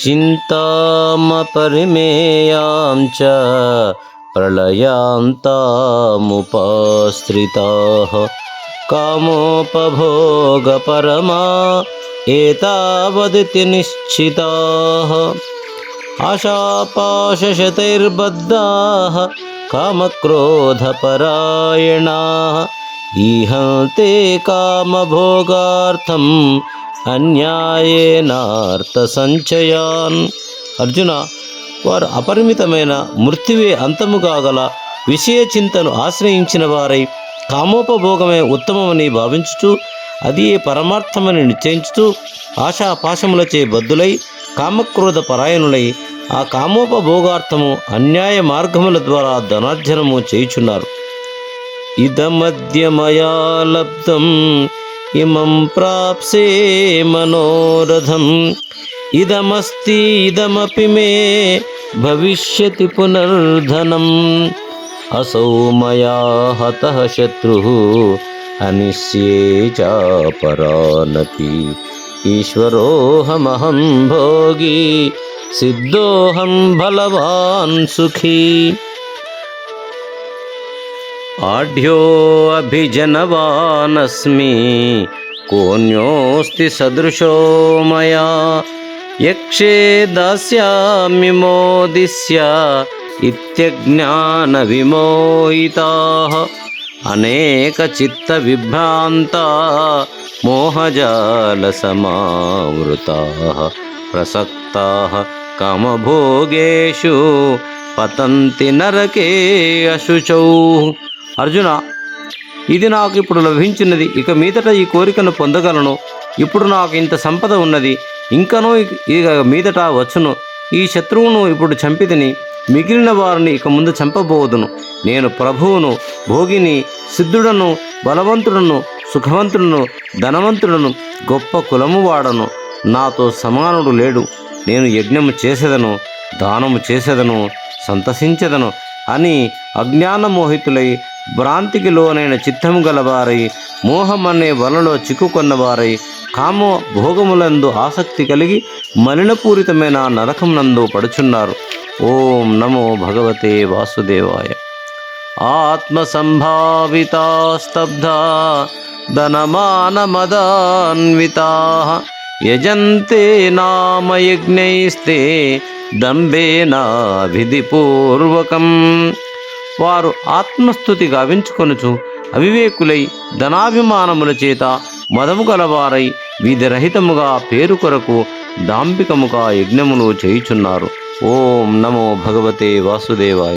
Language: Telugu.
चिन्तामपरिमेयां च प्रलयान्तामुपाश्रिताः कामोपभोगपरमा एतावदिति निश्चिताः। आशापाशशतैर्बद्धाः कामक्रोधपरायणाः। ईहन्ते कामभोगार्थं అన్యాయేనార్థ సంచయాన్ అర్జున వారు అపరిమితమైన మృత్యువే అంతము కాగల విషయ చింతను ఆశ్రయించిన వారై కామోపభోగమే ఉత్తమమని భావించుచు అది ఏ పరమార్థమని నిశ్చయించుతూ ఆశాపాశములచే బద్దులై కామక్రోధ పరాయణులై ఆ కామోపభోగార్థము అన్యాయ మార్గముల ద్వారా ధనార్జనము చేయుచున్నారు. ఇదమద్యమయా లబ్ధం ఇమం ప్రాప్సే మనోరథం. ఇదమస్తి ఇదమపి మే భవిష్యతి పునర్ధనం. అసౌ మయా హత శత్రు అనిశ్యే చాపరానపి ఈశ్వరోహమహం భోగి సిద్ధోహం బలవాన్ సుఖీ. आढ्योऽभिजनवानस्मि कोऽन्योऽस्ति सदृशो मया। यक्षे दास्यामि दस्यामिमोदिष्य इत्यज्ञानविमोहिताः। अनेकचित्तविभ्रान्ता मोहजालसमावृताः। प्रसक्ताः कामभोगेषु पतन्ति नरके अशुचौ। అర్జున ఇది నాకు ఇప్పుడు లభించినది ఇక మీదట ఈ కోరికను పొందగలను. ఇప్పుడు నాకు ఇంత సంపద ఉన్నది ఇంకనూ ఇక మీదట వచ్చును. ఈ శత్రువును ఇప్పుడు చంపితిని మిగిలిన వారిని ఇక ముందు చంపబోదును. నేను ప్రభువును భోగిని సిద్ధుడను బలవంతుడను సుఖవంతుడను ధనవంతుడను గొప్ప కులము వాడను. నాతో సమానుడు లేడు. నేను యజ్ఞము చేసేదను దానము చేసేదను సంతసించదను అని అజ్ఞానమోహితులై భ్రాంతికి లోనైన చిత్తము గలవారై మోహమనే వలలో చిక్కుకొన్నవారై కామ భోగములందు ఆసక్తి కలిగి మలినపూరితమైన నరకమునందు పడుచున్నారు. ఓం నమో భగవతే వాసుదేవాయ. ఆత్మసంభావితా స్తబ్ధ ధనమానమదాన్వితా యజంతే నామయజ్ఞైస్తే దంభేనాభిధిపూర్వకం వారు ఆత్మస్థుతి గావించుకొనుచు అవివేకులై ధనాభిమానముల చేత మదము గలవారై విధిరహితముగా పేరు కొరకు దాంపికముగా యజ్ఞములు చేయుచున్నారు. ఓం నమో భగవతే వాసుదేవాయ.